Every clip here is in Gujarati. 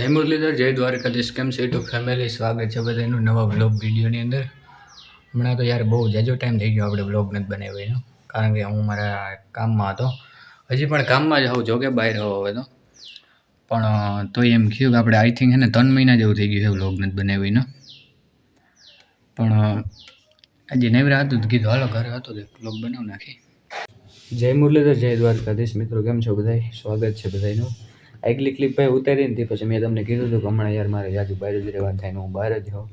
જય મુરલીધર જય દ્વારકાધીશ. કેમ છે યુટ્યુબ ફેમિલી? સ્વાગત છે બધાનું નવા બ્લોગ વિડીયોની અંદર. હમણાં તો યાર બહુ જાજો ટાઈમ થઈ ગયો આપણે બ્લોગ નથી બનાવ્યો એનો કારણ કે હું મારા કામમાં હતો. હજી પણ કામમાં જ હોઉં જોકે બહાર હોઉં હવે તો. પણ તોય એમ કહ્યું કે આપણે આઈ થિંક હે ને ત્રણ મહિના જેવું થઈ ગયું છે બ્લોગ નથી બનાવ્યો પણ અ, આજે નવરા હતું કીધું હાલો ઘરે હતો તો બ્લોગ બનાવી નાખી જય મુરલીધર જય દ્વારકાધીશ. મિત્રો કેમ છો બધાય? સ્વાગત છે બધાયનું. આગલી ક્લિપ ભાઈ ઉતારી નથી પછી મેં તમને કીધું હતું કે હમણાં યાર મારે યાદ બહાર જ રહેવાનું થાય ને હું બહાર જ હોઉં.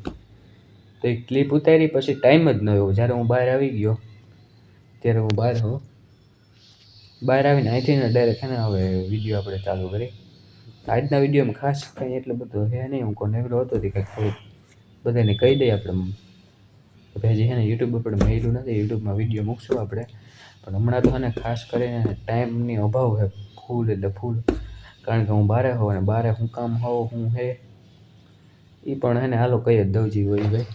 તો એ ક્લિપ ઉતારી, પછી ટાઈમ જ ન આવ્યો જ્યારે હું બહાર આવી ગયો, ત્યારે હું બહાર હોઉં. બહાર આવીને અહીંથી ને ડાયરેક્ટ ને, હવે વીડિયો આપણે ચાલુ કરી. આજના વિડીયોમાં ખાસ કંઈ એટલો બધો હે નહીં. હું કોને નવરો હતો કે થોડુંક બધાને કહી દઈએ આપણે ભાઈ હજી છે ને યુટ્યુબ ઉપર મળ્યું નથી. યુટ્યુબમાં વીડિયો મૂકશું આપણે. પણ હમણાં તો છે ને, ખાસ કરીને ટાઈમની અભાવ છે. ફૂલ એટલે ફૂલ કારણ કે હું બારે હોઉં અને બારે હું કામ હોઉં, હું હે એ પણ હે ને હાલો કઈ જ દઉં જી હોય ભાઈ.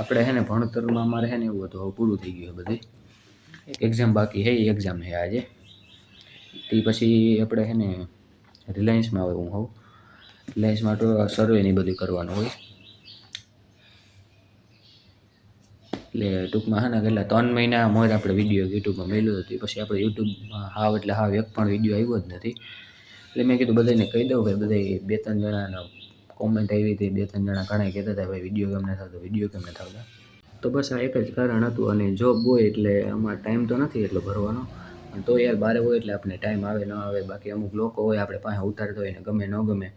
આપણે હે ને ભણતરમાં અમારે હે ને એવું હતું પૂરું થઈ ગયું બધું. એક એક્ઝામ બાકી હે એક્ઝામ છે આજે. તે પછી આપણે હે ને રિલાયન્સમાં આવે હું હોઉં. રિલાયન્સમાં તો સર્વે ને એ બધું કરવાનું હોય. એટલે ટૂંકમાં હા ને કેટલા, ત્રણ મહિના મોર આપણે વીડિયો યુટ્યુબમાં મેળ્યો હતી. પછી આપણે યુટ્યુબમાં હાવ એટલે હાવ એક પણ વીડિયો આવ્યો જ નથી. એટલે મેં કીધું બધાને કહી દઉં ભાઈ બધા બે ત્રણ જણાના કોમેન્ટ આવી હતી, બે ત્રણ જણા ઘણા કહેતા હતા, ભાઈ વીડિયો કેમ નથી થતો વીડિયો કેમ નથી આવતા તો બસ આ એક જ કારણ હતું અને જોબ હોય એટલે આમાં ટાઈમ તો નથી એટલો ભરવાનો. તો યાર બારે હોય એટલે આપણે ટાઈમ આવે, ન આવે, બાકી અમુક લોકો હોય આપણે પાસે ઉતારતો હોય ને ગમે ન ગમે.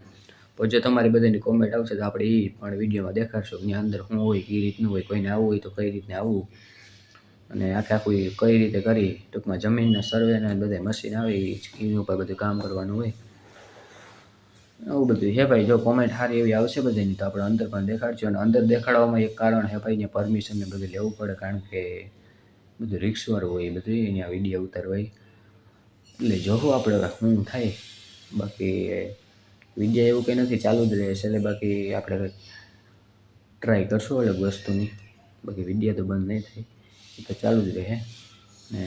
પણ જો તમારી બધાની કોમેન્ટ આવશે તો આપણે એ પણ વિડીયોમાં દેખાડશું કે અંદર શું હોય કઈ રીતનું હોય, કોઈને આવવું હોય તો કઈ રીતને આવવું અને આખે આખું કઈ રીતે કરી? ટૂંકમાં જમીનના સર્વેના બધા મશીન આવે એની ઉપર બધું કામ કરવાનું હોય. આવું બધું હે ભાઈ, જો કોમેન્ટ સારી એવી આવશે બધાની, તો આપણે અંદર પણ દેખાડજો અને અંદર દેખાડવામાં એક કારણ હે ભાઈ ત્યાં પરમિશન ને બધું લેવું પડે, કારણ કે બધું રિક્સવાળું હોય, એ બધું, અહીંયા વીડિયો ઉતારવાય એટલે જોવું આપણે હું થાય. બાકી વીડિયો એવું કંઈ નથી, ચાલુ જ રહે છે એટલે બાકી આપણે ટ્રાય કરશું અલગ વસ્તુની. બાકી વીડિયો તો બંધ નહીં થાય. એ તો ચાલુ જ રહે. ને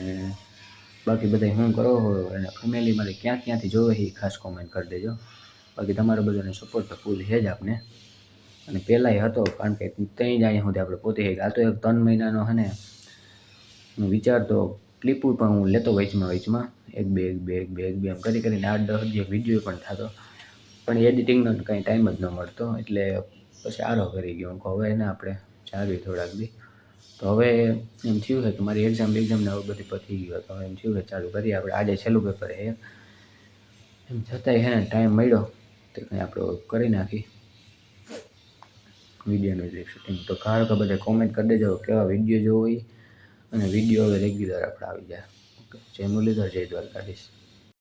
બાકી બધા શું કરો? અને ફેમિલીમાંથી ક્યાં ક્યાંથી જોવે એ ખાસ કોમેન્ટ કરી દેજો. બાકી તમારો બધાનો સપોર્ટ તો ફૂલ છે જ આપને. અને પહેલાંય હતો, કારણ કે ત્યાં જ અહીંયા સુધી આપણે પોતે આ તો એક ત્રણ મહિનાનો ને, હું વિચારતો ક્લિપો પણ હું લેતો વચમાં વચમાં એક બે એક બે એક બે એક બે, એમ કરી કરીને આઠ, દસ જે વીડિયો પણ થતો. પણ એડિટિંગનો કંઈ ટાઈમ જ ન મળતો, એટલે પછી આરો કરી ગયો. કે હવે એને આપણે ચાલવી થોડાક બી. તો હવે એમ થયું છે કે મારી એક્ઝામ એક્ઝામને આવું બધી પતી ગયું તો એમ થયું કે ચાલુ કરીએ આપણે. આજે છેલ્લું પેપર છે. એમ છતાંય હે ને ટાઈમ મળ્યો. તો કંઈ આપણે કરી નાખી. વિડીયોનું જે શૂટિંગ તો કારણ કે બધા કોમેન્ટ કરી દેજો, કેવા વીડિયો જોવો અને વીડિયો હવે રેગ્યુલર આપણે આવી જાય. ઓકે, જય મુરલીધર, જય દ્વારકાધીશ.